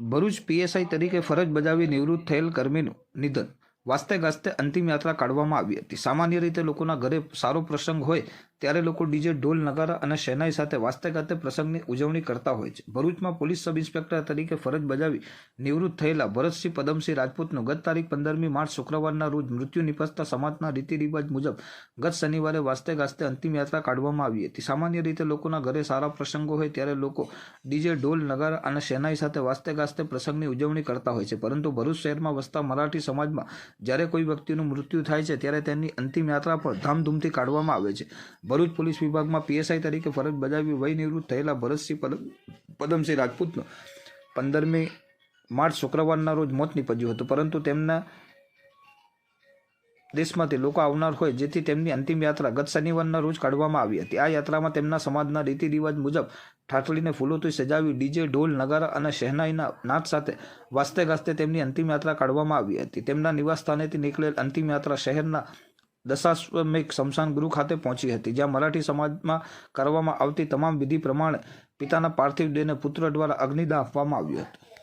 Bharuch PSI તરીકે ફરજ બજાવી નિવૃત્ત થયેલ કર્મીનું નિધન. વાસ્તે ગાસ્તે અંતિમ યાત્રા કાઢવામાં આવી હતી. સામાન્ય રીતે લોકોના ઘરે સારો પ્રસંગ હોય ત્યારે લોકો ડીજે, ઢોલ, નગારા અને શેનાઈ સાથે વાસ્તે પ્રસંગની ઉજવણી કરતા હોય છે. ભરૂચમાં પોલીસ સબ ઇન્સ્પેક્ટર તરીકે ફરજ બજાવી નિવૃત્ત થયેલા ભરતસિંહ પદમસિંહ રાજપૂતનું ગત તારીખ પંદરમી માર્ચ શુક્રવારના રોજ મૃત્યુ નિપજતા સમાજના રીતિ રિવાજ મુજબ ગત શનિવારે વાસ્તે ગાસ્તે અંતિમ યાત્રા કાઢવામાં આવી હતી. સામાન્ય રીતે લોકોના ઘરે સારા પ્રસંગો હોય ત્યારે લોકો ડીજે, ઢોલ, નગારા અને શેનાઈ સાથે વાસ્તે ગાસ્તે પ્રસંગની ઉજવણી કરતા હોય છે. પરંતુ ભરૂચ શહેરમાં વસતા મરાઠી સમાજમાં જ્યારે કોઈ વ્યક્તિનું મૃત્યુ થાય છે, ત્યારે તેની અંતિમ યાત્રા પણ ધામધૂમથી કાઢવામાં આવે છે. ભરૂચ પોલીસ વિભાગમાં પીએસઆઈ તરીકે ફરજ બજાવી વય નિવૃત્ત થયેલા ભરતસિંહ પદમ પદમસિંહ રાજપૂતનું પંદરમી માર્ચ શુક્રવારના રોજ મોત નીપજ્યું હતું. પરંતુ તેમના દેશમાંથી લોકો આવનાર હોય, જેથી તેમની અંતિમ યાત્રા ગત શનિવારના રોજ કાઢવામાં આવી હતી. આ યાત્રામાં તેમના સમાજના રીતિ રિવાજ મુજબ ઠાઠડીને ફૂલોથી સજાવી ડીજે, ઢોલ, નગારા અને શહેનાઈના નાચ સાથે વાસ્તે ગાસ્તે તેમની અંતિમ યાત્રા કાઢવામાં આવી હતી. તેમના નિવાસ સ્થાનેથી નીકળેલ અંતિમ યાત્રા શહેરના દશાશ્વમેઘ સ્મશાન ગૃહ ખાતે પહોંચી હતી, જ્યાં મરાઠી સમાજમાં કરવામાં આવતી તમામ વિધિ પ્રમાણે પિતાના પાર્થિવ દેહને પુત્ર દ્વારા અગ્નિદાહ આપવામાં આવ્યું હતું.